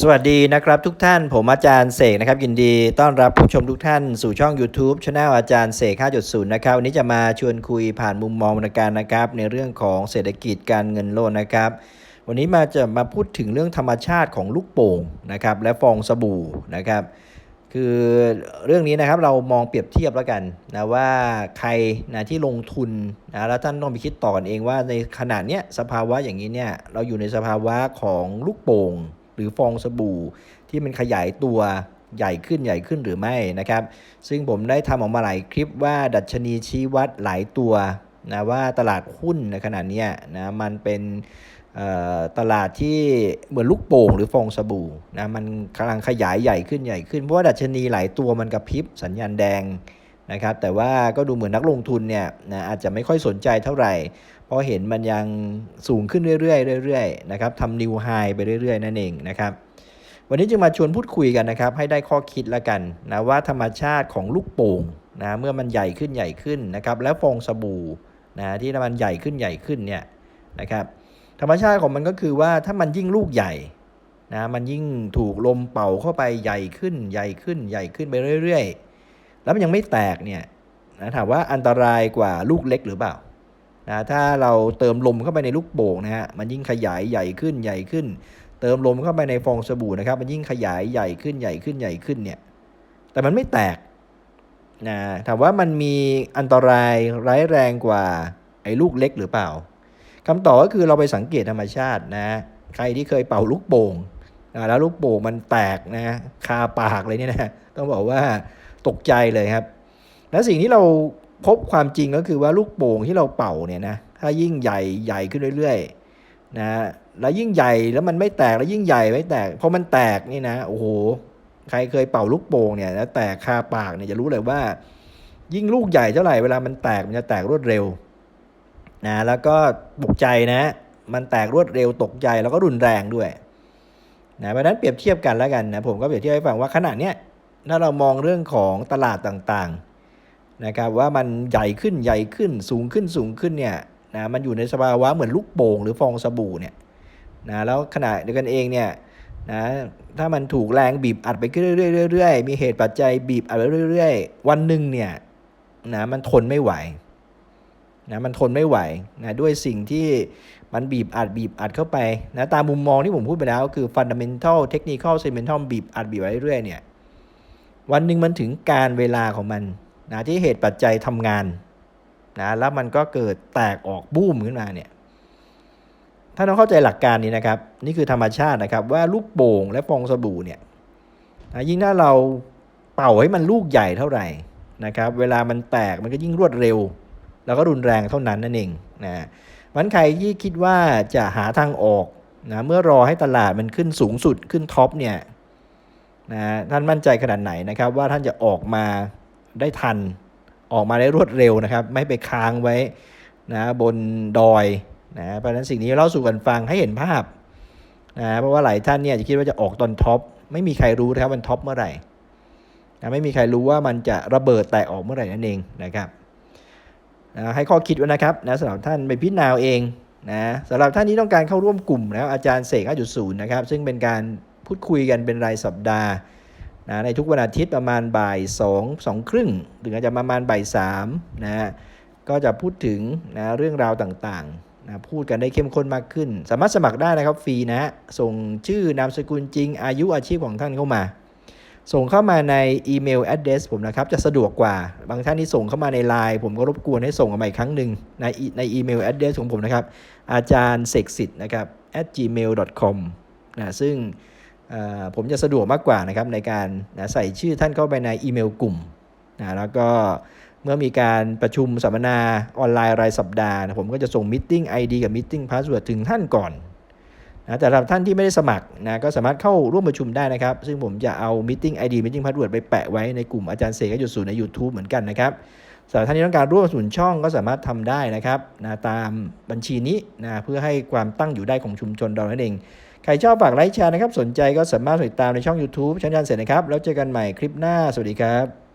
สวัสดีนะครับทุกท่านผมอาจารย์เสกนะครับยินดีต้อนรับผู้ชมทุกท่านสู่ช่อง YouTube Channel อาจารย์เสก5.0นะครับวันนี้จะมาชวนคุยผ่านมุมมองวรรณการนะครับ ในเรื่องของเศรษฐกิจการเงินโลกนะครับ วันนี้มาจะมาพูดถึงเรื่องธรรมชาติของลูกโป่งนะครับและฟองสบู่นะครับ คือเรื่องนี้นะครับเรามองเปรียบเทียบแล้วกันนะว่าใครนะที่ลงทุนนะแล้วท่านต้องไปคิดต่อกันเองว่าในขณะเนี้ยสภาวะอย่างนี้เนี่ยเราอยู่ในสภาวะของลูกโป่ง หรือฟองสบู่ที่มันขยายตัวใหญ่ขึ้นใหญ่ขึ้นหรือไม่นะครับ ซึ่งผมได้ทำออกมาหลายคลิปว่าดัชนีชี้วัดหลายตัวนะว่าตลาดหุ้นในขณะนี้นะมันเป็นตลาดที่เหมือนลูกโป่งหรือฟองสบู่นะมันกำลังขยายใหญ่ขึ้นใหญ่ขึ้นเพราะว่าดัชนีหลายตัวมันกระพริบสัญญาณแดง นะครับแต่ว่าก็ดูเหมือนนักลงทุนเนี่ยนะอาจจะไม่ค่อยสนใจเท่าไหร่ เพราะเห็นมันยังสูงขึ้นเรื่อยๆเรื่อยๆนะครับทำนิวไฮไปเรื่อยๆ นั่นเองนะครับวันนี้จึงมาชวนพูดคุยกันนะครับ ให้ได้ข้อคิดละกันนะว่าธรรมชาติของลูกโป่งนะเมื่อมันใหญ่ขึ้นใหญ่ขึ้นนะครับแล้วฟองสบู่นะที่มันใหญ่ขึ้นใหญ่ขึ้นเนี่ยนะครับธรรมชาติของมันก็คือว่าถ้ามันยิ่งลูกใหญ่นะมันยิ่งถูกลมเป่าเข้าไปใหญ่ขึ้นใหญ่ขึ้นใหญ่ขึ้นไปเรื่อย ๆ แล้วมันยังไม่แตกเนี่ยนะถามว่าอันตรายกว่าลูกเล็กหรือเปล่านะถ้าเราเติมลมเข้าไปในลูกโป่งนะฮะมันยิ่งขยายใหญ่ขึ้นใหญ่ขึ้น เติมลมเข้าไปในฟองสบู่นะครับ มันยิ่งขยายใหญ่ขึ้นใหญ่ขึ้นใหญ่ขึ้นเนี่ยแต่มันไม่แตกนะถามว่ามันมีอันตรายร้ายแรงกว่าไอ้ลูกเล็กหรือเปล่าคำตอบก็คือเราไปสังเกตธรรมชาตินะใครที่เคยเป่าลูกโป่งนะแล้วลูกโป่งมันแตกนะคาปากเลยเนี่ยนะต้องบอกว่า ตกใจเลยครับ และสิ่งที่เราพบความจริงก็คือว่าลูกโป่งที่เราเป่าเนี่ยนะถ้ายิ่งใหญ่ใหญ่ขึ้นเรื่อยๆนะแล้วยิ่งใหญ่แล้วมันไม่แตกแล้วยิ่งใหญ่ไม่แตกพอมันแตกนี่นะโอ้โหใครเคยเป่าลูกโป่งเนี่ยแล้วแตกคาปากเนี่ยจะรู้เลยว่า ยิ่งลูกใหญ่เท่าไหร่เวลามันแตกมันจะแตกรวดเร็วนะแล้วก็ตกใจนะ มันแตกรวดเร็วตกใจแล้วก็รุนแรงด้วยนะเพราะนั้นเปรียบเทียบกันแล้วกันนะผมก็เปรียบเทียบให้ฟังว่าขณะเนี้ย ถ้าเรามองเรื่องของตลาดต่างๆนะครับว่ามันใหญ่ขึ้นใหญ่ขึ้นสูงขึ้นสูงขึ้นเนี่ยนะมันอยู่ในสภาวะเหมือนลูกโป่งหรือฟองสบู่เนี่ยนะแล้วขณะเดียวกันเองเนี่ยนะถ้ามันถูกแรงบีบอัดไปเรื่อยๆเรื่อยๆมีเหตุปัจจัยบีบอัดไปเรื่อยๆ วันหนึ่งเนี่ยนะมันทนไม่ไหวนะมันทนไม่ไหวนะด้วยสิ่งที่มันบีบอัดบีบอัดเข้าไปนะตามมุมมองที่ผมพูดไปแล้วก็คือ fundamental technical fundamental บีบอัดบีบไปเรื่อยๆเนี่ย วันหนึ่งมันถึงการเวลาของมันนะที่เหตุปัจจัยทำงานนะแล้วมันก็เกิดแตกออกบูมขึ้นมาเนี่ยถ้าเราเข้าใจหลักการนี้นะครับ นี่คือธรรมชาตินะครับ ว่าลูกโป่งและฟองสบู่เนี่ยนะยิ่งถ้าเราเป่าให้มันลูกใหญ่เท่าไหร่นะครับ เวลามันแตกมันก็ยิ่งรวดเร็ว แล้วก็รุนแรงเท่านั้นนั่นเองนะมันใครที่คิดว่าจะหาทางออกนะเมื่อรอให้ตลาดมันขึ้นสูงสุดขึ้นท็อปเนี่ย นะท่านมั่นใจขนาดไหนนะครับ ว่าท่านจะออกมาได้ทัน ออกมาได้รวดเร็วนะครับ ไม่ไปค้างไว้นะบนดอยนะเพราะฉะนั้นสิ่งนี้เล่าสู่กันฟังให้เห็นภาพนะเพราะว่าหลายท่านเนี่ยจะคิดว่าจะออกตอนท็อปไม่มีใครรู้นะครับมันท็อปเมื่อไหร่นะไม่มีใครรู้ว่ามันจะระเบิดแตกออกเมื่อไหร่นั่นเองนะครับนะให้ข้อคิดไว้นะครับนะสำหรับท่านไปพิจารณาเองนะสำหรับท่านที่ต้องการเข้าร่วมกลุ่มนะอาจารย์เสก5.0นะครับซึ่งเป็นการ พูดคุยกันเป็นรายสัปดาห์นะในทุกวันอาทิตย์ประมาณบ่าย2 2ครึ่งถึงอาจจะประมาณบ่าย3นะก็จะพูดถึงนะเรื่องราวต่างๆนะพูดกันได้เข้มข้นมากขึ้น สามารถสมัครได้นะครับฟรีนะส่งชื่อนามสกุลจริง อายุอาชีพของท่านเข้ามา ส่งเข้ามาในอีเมล address ผมนะครับ จะสะดวกกว่า บางท่านที่ส่งเข้ามาในไลน์ผมก็รบกวนให้ส่งมาอีกครั้งหนึ่งในในอีเมล address ของผมนะครับ อาจารย์เสกสิทธิ์นะครับ at gmail.com นะซึ่ง ผมจะสะดวกมากกว่านะครับในการนะใส่ชื่อท่านเข้าไปในอีเมลกลุ่มนะแล้วก็เมื่อมีการประชุมสัมมนาออนไลน์รายสัปดาห์นะผมก็จะส่ง Meeting ID กับ Meeting Password ถึงท่านก่อนนะแต่สำหรับท่านที่ไม่ได้สมัครนะก็สามารถเข้าร่วมประชุมได้นะครับ ซึ่งผมจะเอา Meeting ID Meeting Password ไปแปะไว้ในกลุ่มอาจารย์เสกจุดศูนย์ใน YouTube เหมือนกันนะครับสำหรับท่านที่ต้องการร่วมส่วนช่องก็สามารถทำได้นะครับนะตามบัญชีนี้นะเพื่อให้ความตั้งอยู่ได้ของชุมชนเรานั่นเอง ใครชอบฝากไลค์แชร์นะครับ สนใจก็สามารถติดตามในช่อง YouTube ชั้นยันเสร็จนะครับ แล้วเจอกันใหม่คลิปหน้า สวัสดีครับ